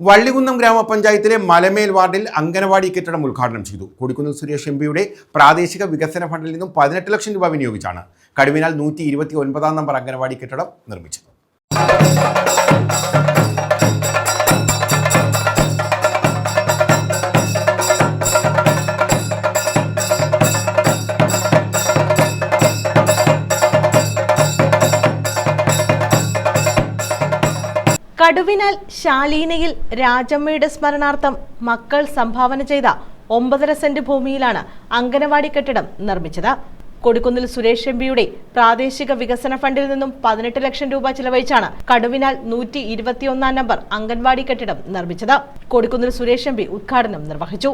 വള്ളികുന്നം ഗ്രാമപഞ്ചായത്തിലെ മലമേൽ വാർഡിൽ അംഗനവാടി കെട്ടിടം ഉദ്ഘാടനം ചെയ്തു. കൊടിക്കുന്നിൽ സുരേഷ് എം പിയുടെ പ്രാദേശിക വികസന ഫണ്ടിൽ നിന്നും പതിനെട്ട് ലക്ഷം രൂപ വിനിയോഗിച്ചാണ് കടുവിനാൽ നൂറ്റി ഇരുപത്തി ഒൻപതാം നമ്പർ അംഗനവാടി കെട്ടിടം നിർമ്മിച്ചത്. കടുവിനാൽ ശാലീനയിൽ രാജമ്മയുടെ സ്മരണാർത്ഥം മക്കൾ സംഭാവന ചെയ്ത ഒമ്പതര സെന്റ് ഭൂമിയിലാണ് അങ്കനവാടി കെട്ടിടം നിർമ്മിച്ചത്. കൊടിക്കുന്നിൽ സുരേഷ് എം പിയുടെ പ്രാദേശിക വികസന ഫണ്ടിൽ നിന്നും പതിനെട്ട് ലക്ഷം രൂപ ചിലവഴിച്ചാണ് കടുവിനാൽ നൂറ്റി ഇരുപത്തിയൊന്നാം നമ്പർ അംഗൻവാടി കെട്ടിടം നിർമ്മിച്ചത്. കൊടിക്കുന്നിൽ സുരേഷ് എം പി ഉദ്ഘാടനം നിർവഹിച്ചു.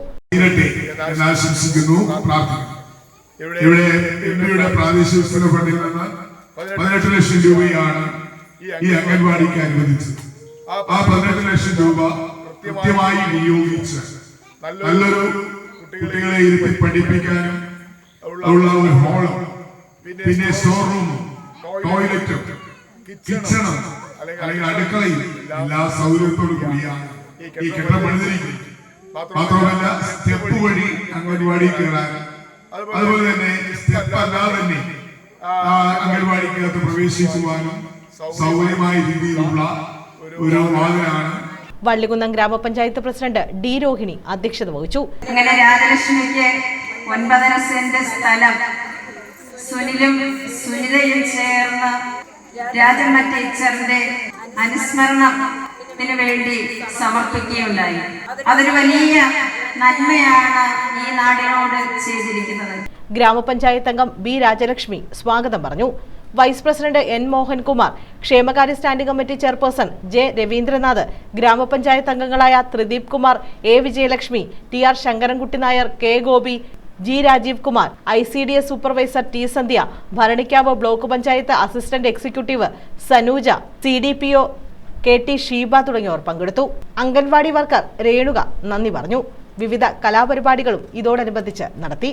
ഇവിടെ എംപിയുടെ പ്രാദേശിക വികസന ഫണ്ടിൽ നിന്ന് പതിനെട്ട് ലക്ഷം രൂപയാണ് ഈ അനുവദിച്ചത്. ആ പതിനെട്ട് ലക്ഷം രൂപ കൃത്യമായി വിനിയോഗിച്ച് നല്ലൊരു കുട്ടികളെ ഇരുത്തി പഠിപ്പിക്കാനും ഉള്ള ഒരു ഹോളും പിന്നെ സ്റ്റോർ റൂമും ടോയ്ലറ്റും കിച്ചണും അല്ലെങ്കിൽ അടുക്കളയും എല്ലാ സൗകര്യത്തോടു കൂടിയാണ് ഈ കെട്ടിടം പണിതിരിക്കുന്നത് മാത്രമല്ല സ്റ്റെപ്പ് വഴി അംഗൻവാടി കയറാൻ. അതുപോലെ തന്നെ സ്റ്റെപ്പ് അല്ലാതെ തന്നെ അംഗൻവാടിക്കകത്ത് പ്രവേശിക്കുവാനും സൗകര്യമായ രീതിയിലുള്ള ഒരു വള്ളികുന്നം ഗ്രാമപഞ്ചായത്ത് പ്രസിഡന്റ് ഡി രോഹിണി അധ്യക്ഷത വഹിച്ചു. അങ്ങനെ രാജലക്ഷ്മിക്ക് ഒൻപതര സെന്റ് സ്ഥലം സുനിലും സുനിതയും ചേർന്ന് രാജമ്മ ടീച്ചറിന്റെ അനുസ്മരണത്തിന് വേണ്ടി സമർപ്പിക്കുകയുണ്ടായി. അതൊരു വലിയ നന്മയാണ് ഈ നാടിനോട് ചെയ്തിരിക്കുന്നത്. ഗ്രാമപഞ്ചായത്ത് അംഗം ബി രാജലക്ഷ്മി സ്വാഗതം പറഞ്ഞു. വൈസ് പ്രസിഡന്റ് എൻ മോഹൻകുമാർ ക്ഷേമകാര്യ standing committee chairperson J Ravindranath ഗ്രാമപഞ്ചായത്ത് അംഗങ്ങളായ Thrideep Kumar A Vijayalakshmi T R Sankarankutty Nair K Gopi G Rajeev Kumar I C D S supervisor T Sandhya Bharanikkavu block panchayat assistant executive Sanuja C D P O K T Sheeba തുടങ്ങിയവർ പങ്കെടുത്തു. Anganwadi worker Renuka നന്ദി പറഞ്ഞു. വിവിധ കലാപരിപാടികളും ഇതോടനുബന്ധിച്ച് നടത്തി.